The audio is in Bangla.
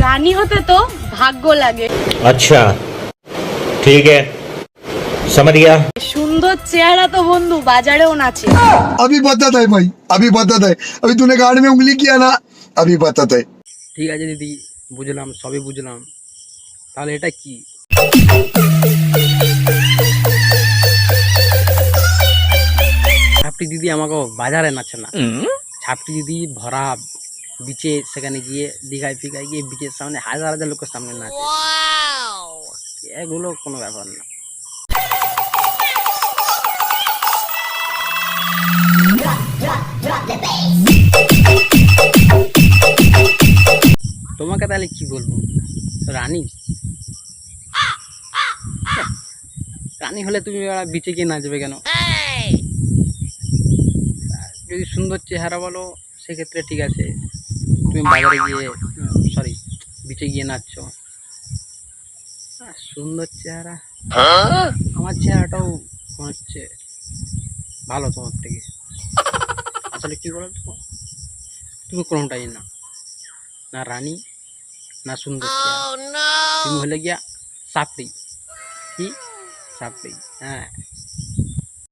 রানী হতে তো ভাগ্য লাগে अच्छा ठीक है समझ गया সুন্দর চেহারা তো বন্ধু বাজারেও নাচে अभी बताता है भाई अभी बताता है अभी तूने गाड़ में उंगली किया ना अभी बताता है ঠিক আছে দিদি বুঝলাম সবই বুঝলাম তাহলে এটা কি ছাপটি দিদি আমাকে বাজারে নাচে না ছাপটি দিদি ভরা বিচে সেখানে গিয়ে দীঘায় ফিঘায় গিয়ে বিচের সামনে হাজার হাজার লোকের সামনে নাচে। এগুলো কোনো ব্যাপার না। তোমাকে তাহলে কি বলব? রানী? রানী হলে তুমি বিচে গিয়ে নাচবে কেন? যদি সুন্দর চেহারা বলো সেক্ষেত্রে ঠিক আছে। তুমি বাজারে গিয়ে সরি বিচে গিয়ে নাচছো। সুন্দর চেহারা। আমার চেহারাটাও মনে হচ্ছে ভালো তোমার থেকে। আসলে কি বলো তো? তুমি কোনোটাই না। না রানী না সুন্দর চেহারা। তুমি হলে গিয়া সাপড়ি। কি? সাপড়ি হ্যাঁ।